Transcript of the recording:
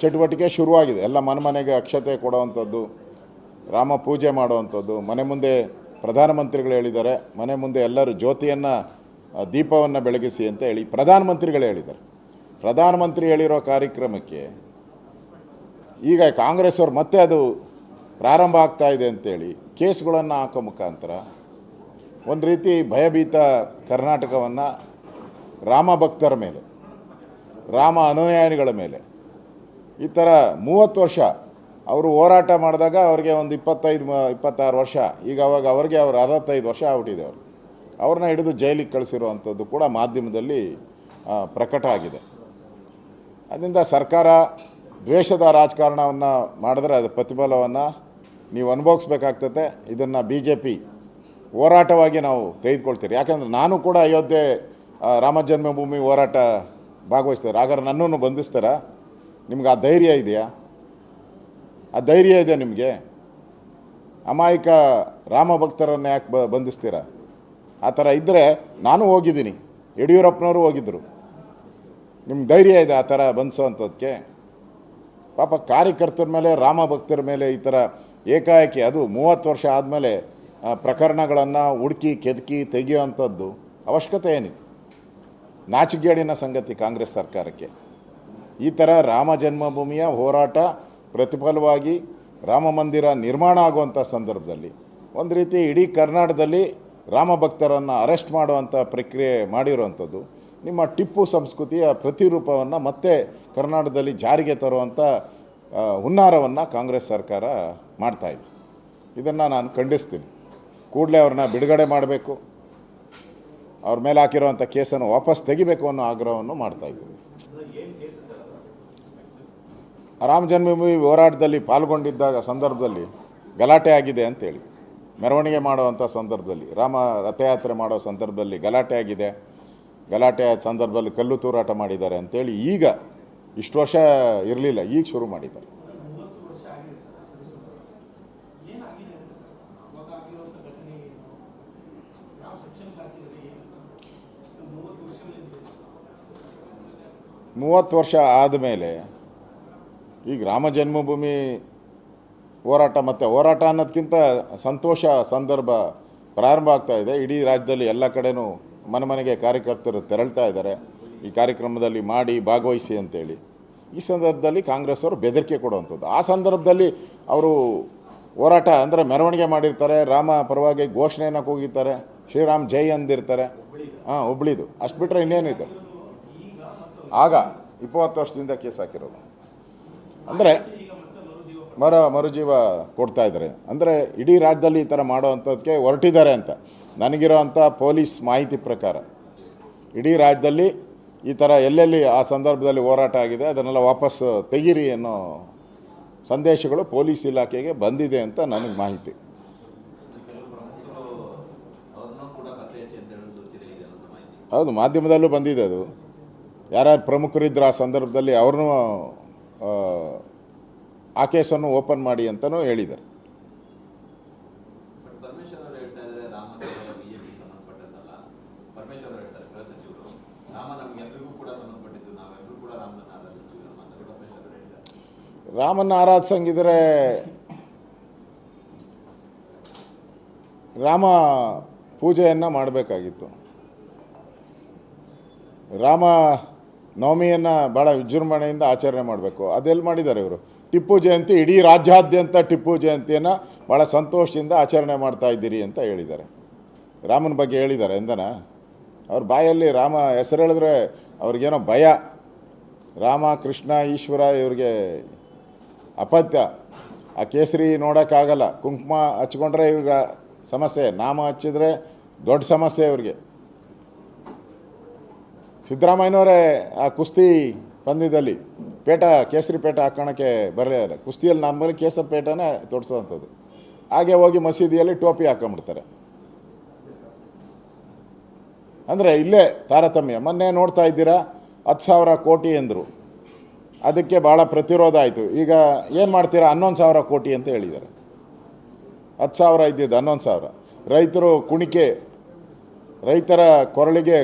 ಚಟುವಟಿಕೆ ಶುರುವಾಗಿದೆ. ಎಲ್ಲ ಮನೆ ಮನೆಗೆ ಅಕ್ಷತೆ ಕೊಡುವಂಥದ್ದು, ರಾಮ ಪೂಜೆ ಮಾಡುವಂಥದ್ದು, ಮನೆ ಮುಂದೆ ಪ್ರಧಾನಮಂತ್ರಿಗಳು ಹೇಳಿದ್ದಾರೆ, ಮನೆ ಮುಂದೆ ಎಲ್ಲರೂ ಜ್ಯೋತಿಯನ್ನು ದೀಪವನ್ನು ಬೆಳಗಿಸಿ ಅಂತ ಹೇಳಿ ಪ್ರಧಾನಮಂತ್ರಿಗಳು ಹೇಳಿದ್ದಾರೆ. ಪ್ರಧಾನಮಂತ್ರಿ ಹೇಳಿರೋ ಕಾರ್ಯಕ್ರಮಕ್ಕೆ ಈಗ ಕಾಂಗ್ರೆಸ್ ಅವ್ರು ಮತ್ತೆ ಅದು ಪ್ರಾರಂಭ ಆಗ್ತಾ ಇದೆ ಅಂತೇಳಿ ಕೇಸ್ಗಳನ್ನು ಹಾಕೋ ಮುಖಾಂತರ ಒಂದು ರೀತಿ ಭಯಭೀತ ಕರ್ನಾಟಕವನ್ನು ರಾಮ ಭಕ್ತರ ಮೇಲೆ, ರಾಮ ಅನುಯಾಯಿಗಳ ಮೇಲೆ ಈ ಥರ ಮೂವತ್ತು ವರ್ಷ ಅವರು ಹೋರಾಟ ಮಾಡಿದಾಗ ಅವ್ರಿಗೆ ಒಂದು ಇಪ್ಪತ್ತೈದು, ಇಪ್ಪತ್ತಾರು ವರ್ಷ. ಈಗ ಅವಾಗ ಅವ್ರಿಗೆ ಅವ್ರು ಅರವತ್ತೈದು ವರ್ಷ ಆಗ್ಬಿಟ್ಟಿದೆ ಅವರು. ಅವ್ರನ್ನ ಹಿಡಿದು ಜೈಲಿಗೆ ಕಳಿಸಿರುವಂಥದ್ದು ಕೂಡ ಮಾಧ್ಯಮದಲ್ಲಿ ಪ್ರಕಟ ಆಗಿದೆ. ಅದರಿಂದ ಸರ್ಕಾರ ದ್ವೇಷದ ರಾಜಕಾರಣವನ್ನು ಮಾಡಿದ್ರೆ ಅದು ಪ್ರತಿಫಲವನ್ನು ನೀವು ಅನುಭವಿಸ್ಬೇಕಾಗ್ತದೆ ಇದನ್ನು ಬಿ ಜೆ ಪಿ ಹೋರಾಟವಾಗಿ ನಾವು ತೆಗೆದುಕೊಳ್ತೀರಿ. ಯಾಕಂದರೆ ನಾನು ಕೂಡ ಅಯೋಧ್ಯೆ ರಾಮ ಜನ್ಮಭೂಮಿ ಹೋರಾಟ ಭಾಗವಹಿಸ್ತಾರೆ. ಹಾಗಾದ್ರೆ ನನ್ನನ್ನು ಬಂಧಿಸ್ತಾರಾ? ನಿಮ್ಗೆ ಆ ಧೈರ್ಯ ಇದೆಯಾ? ಆ ಧೈರ್ಯ ಇದೆ ನಿಮಗೆ? ಅಮಾಯಕ ರಾಮ ಭಕ್ತರನ್ನು ಯಾಕೆ ಬ, ಬಂಧಿಸ್ತೀರಾ? ಆ ಥರ ಇದ್ದರೆ ನಾನು ಹೋಗಿದ್ದೀನಿ. ಯಡಿಯೂರಪ್ಪನವರು ಹೋಗಿದ್ದರು ನಿಮ್ಗೆ ಧೈರ್ಯ ಇದೆ ಆ ಥರ ಬಂಧಿಸೋವಂಥದ್ದಕ್ಕೆ ಪಾಪ ಕಾರ್ಯಕರ್ತರ ಮೇಲೆ, ರಾಮ ಭಕ್ತರ ಮೇಲೆ ಈ ಥರ ಏಕಾಏಕಿ, ಅದು ಮೂವತ್ತು ವರ್ಷ ಆದಮೇಲೆ ಪ್ರಕರಣಗಳನ್ನು ಹುಡುಕಿ, ಕೆದಕಿ, ತೆಗೆಯುವಂಥದ್ದು ಅವಶ್ಯಕತೆ ಏನಿತ್ತು? ನಾಚಿಗೇಡಿನ ಸಂಗತಿ ಕಾಂಗ್ರೆಸ್ ಸರ್ಕಾರಕ್ಕೆ. ಈ ಥರ ರಾಮ ಜನ್ಮಭೂಮಿಯ ಹೋರಾಟ ಪ್ರತಿಫಲವಾಗಿ ರಾಮ ಮಂದಿರ ನಿರ್ಮಾಣ ಆಗುವಂಥ ಸಂದರ್ಭದಲ್ಲಿ ಒಂದು ರೀತಿ ಇಡೀ ಕರ್ನಾಟಕದಲ್ಲಿ ರಾಮ ಭಕ್ತರನ್ನು ಅರೆಸ್ಟ್ ಮಾಡುವಂಥ ಪ್ರಕ್ರಿಯೆ ಮಾಡಿರುವಂಥದ್ದು. ನಿಮ್ಮ ಟಿಪ್ಪು ಸಂಸ್ಕೃತಿಯ ಪ್ರತಿರೂಪವನ್ನು ಮತ್ತೆ ಕರ್ನಾಟಕದಲ್ಲಿ ಜಾರಿಗೆ ತರುವಂಥ ಹುನ್ನಾರವನ್ನು ಕಾಂಗ್ರೆಸ್ ಸರ್ಕಾರ ಮಾಡ್ತಾಯಿದೆ ಇದನ್ನು ನಾನು ಖಂಡಿಸ್ತೀನಿ. ಕೂಡಲೇ ಅವ್ರನ್ನ ಬಿಡುಗಡೆ ಮಾಡಬೇಕು. ಅವ್ರ ಮೇಲೆ ಹಾಕಿರುವಂಥ ಕೇಸನ್ನು ವಾಪಸ್ ತೆಗಿಬೇಕು ಅನ್ನೋ ಆಗ್ರಹವನ್ನು ಮಾಡ್ತಾಯಿದ್ದೀನಿ ರಾಮ ಜನ್ಮಭೂಮಿ ಹೋರಾಟದಲ್ಲಿ ಪಾಲ್ಗೊಂಡಿದ್ದಾಗ ಸಂದರ್ಭದಲ್ಲಿ ಗಲಾಟೆ ಆಗಿದೆ ಅಂತೇಳಿ ಮೆರವಣಿಗೆ ಮಾಡುವಂಥ ಸಂದರ್ಭದಲ್ಲಿ, ರಾಮ ರಥಯಾತ್ರೆ ಮಾಡೋ ಸಂದರ್ಭದಲ್ಲಿ ಗಲಾಟೆ ಆಗಿದೆ. ಗಲಾಟೆ ಆದ ಸಂದರ್ಭದಲ್ಲಿ ಕಲ್ಲು ತೂರಾಟ ಮಾಡಿದ್ದಾರೆ ಅಂತೇಳಿ ಈಗ ಇಷ್ಟು ವರ್ಷ ಇರಲಿಲ್ಲ, ಈಗ ಶುರು ಮಾಡಿದ್ದಾರೆ. ಮೂವತ್ತು ವರ್ಷ ಆದಮೇಲೆ ಈಗ ರಾಮ ಜನ್ಮಭೂಮಿ ಹೋರಾಟ ಮತ್ತು ಹೋರಾಟ ಅನ್ನೋದಕ್ಕಿಂತ ಸಂತೋಷ ಸಂದರ್ಭ ಪ್ರಾರಂಭ ಆಗ್ತಾ ಇದೆ. ಇಡೀ ರಾಜ್ಯದಲ್ಲಿ ಎಲ್ಲ ಕಡೆನೂ ಮನೆ ಮನೆಗೆ ಕಾರ್ಯಕರ್ತರು ತೆರಳ್ತಾ ಇದ್ದಾರೆ. ಈ ಕಾರ್ಯಕ್ರಮದಲ್ಲಿ ಮಾಡಿ ಭಾಗವಹಿಸಿ ಅಂತೇಳಿ. ಈ ಸಂದರ್ಭದಲ್ಲಿ ಕಾಂಗ್ರೆಸ್ ಅವರು ಬೆದರಿಕೆ ಕೊಡುವಂಥದ್ದು. ಆ ಸಂದರ್ಭದಲ್ಲಿ ಅವರು ಹೋರಾಟ ಅಂದರೆ ಮೆರವಣಿಗೆ ಮಾಡಿರ್ತಾರೆ. ರಾಮ ಪರವಾಗಿ ಘೋಷಣೆಯನ್ನು ಕೂಗಿರ್ತಾರೆ. ಶ್ರೀರಾಮ್ ಜೈ ಅಂದಿರ್ತಾರೆ. ಹಾಂ, ಹುಬ್ಳಿದು. ಅಷ್ಟು ಬಿಟ್ಟರೆ ಇನ್ನೇನಿದೆ ಆಗ ಇಪ್ಪತ್ತು ವರ್ಷದಿಂದ ಕೇಸ್ ಹಾಕಿರೋದು. ಅಂದರೆ ಮರ ಮರುಜೀವ ಕೊಡ್ತಾ ಇದ್ದಾರೆ. ಅಂದರೆ ಇಡೀ ರಾಜ್ಯದಲ್ಲಿ ಈ ಥರ ಮಾಡೋವಂಥದ್ದಕ್ಕೆ ಹೊರಟಿದ್ದಾರೆ ಅಂತ. ನನಗಿರೋವಂಥ ಪೊಲೀಸ್ ಮಾಹಿತಿ ಪ್ರಕಾರ ಇಡೀ ರಾಜ್ಯದಲ್ಲಿ ಈ ಥರ ಎಲ್ಲೆಲ್ಲಿ ಆ ಸಂದರ್ಭದಲ್ಲಿ ಹೋರಾಟ ಆಗಿದೆ, ಅದನ್ನೆಲ್ಲ ವಾಪಸ್ ತೆಗೀರಿ ಅನ್ನೋ ಸಂದೇಶಗಳು ಪೊಲೀಸ್ ಇಲಾಖೆಗೆ ಬಂದಿದೆ ಅಂತ ನನಗೆ ಮಾಹಿತಿ. ಹೌದು, ಮಾಧ್ಯಮದಲ್ಲೂ ಬಂದಿದೆ ಅದು. ಯಾರ್ಯಾರು ಪ್ರಮುಖರಿದ್ದರು ಆ ಸಂದರ್ಭದಲ್ಲಿ ಅವ್ರನ್ನೂ ಆ, ಕೇಸನ್ನು ಓಪನ್ ಮಾಡಿ ಅಂತಲೂ ಹೇಳಿದ್ದಾರೆ. ರಾಮನ ಆರಾಧಿಸಂಗಿದ್ರೆ ರಾಮ ಪೂಜೆಯನ್ನು ಮಾಡಬೇಕಾಗಿತ್ತು. ರಾಮ ನವಮಿಯನ್ನು ಭಾಳ ವಿಜೃಂಭಣೆಯಿಂದ ಆಚರಣೆ ಮಾಡಬೇಕು. ಅದೆಲ್ಲಿ ಮಾಡಿದ್ದಾರೆ ಇವರು? ಟಿಪ್ಪು ಜಯಂತಿ, ಇಡೀ ರಾಜ್ಯಾದ್ಯಂತ ಟಿಪ್ಪು ಜಯಂತಿಯನ್ನು ಭಾಳ ಸಂತೋಷದಿಂದ ಆಚರಣೆ ಮಾಡ್ತಾ ಇದ್ದೀರಿ ಅಂತ ಹೇಳಿದ್ದಾರೆ. ರಾಮನ ಬಗ್ಗೆ ಹೇಳಿದ್ದಾರೆ, ಎಂದನ? ಅವ್ರ ಬಾಯಲ್ಲಿ ರಾಮ ಹೆಸರು ಹೇಳಿದ್ರೆ ಅವ್ರಿಗೇನೋ ಭಯ. ರಾಮ, ಕೃಷ್ಣ, ಈಶ್ವರ ಇವ್ರಿಗೆ ಅಪತ್ಯ. ಆ ಕೇಸರಿ ನೋಡೋಕ್ಕಾಗಲ್ಲ. ಕುಂಕುಮ ಹಚ್ಕೊಂಡ್ರೆ ಇವಾಗ ಸಮಸ್ಯೆ. ನಾಮ ಹಚ್ಚಿದ್ರೆ ದೊಡ್ಡ ಸಮಸ್ಯೆ ಇವ್ರಿಗೆ. ಸಿದ್ದರಾಮಯ್ಯನವರೇ, ಆ ಕುಸ್ತಿ ಪಂದ್ಯದಲ್ಲಿ ಪೇಟ, ಕೇಸರಿ ಪೇಟ ಹಾಕೋಣಕ್ಕೆ ಬರಲಿಲ್ಲ ಕುಸ್ತಿಯಲ್ಲಿ ನಮ್ಮಲ್ಲಿ ಕೇಸರಿ ಪೇಟನೇ ತೋರಿಸುವಂಥದ್ದು. ಹಾಗೆ ಹೋಗಿ ಮಸೀದಿಯಲ್ಲಿ ಟೋಪಿ ಹಾಕೊಂಬಿಡ್ತಾರೆ ಅಂದರೆ ಇಲ್ಲೇ ತಾರತಮ್ಯ. ಮೊನ್ನೆ ನೋಡ್ತಾ ಇದ್ದೀರಾ, ಹತ್ತು ಸಾವಿರ ಕೋಟಿ ಎಂದರು. ಅದಕ್ಕೆ ಭಾಳ ಪ್ರತಿರೋಧ ಆಯಿತು. ಈಗ ಏನು ಮಾಡ್ತೀರಾ? ಹನ್ನೊಂದು ಸಾವಿರ ಕೋಟಿ ಅಂತ ಹೇಳಿದ್ದಾರೆ. ಹತ್ತು ಸಾವಿರ ಇದ್ದಿದ್ದು ಹನ್ನೊಂದು ಸಾವಿರ. ರೈತರು ಕುಣಿಕೆ, ರೈತರ ಕೊರಳಿಗೆ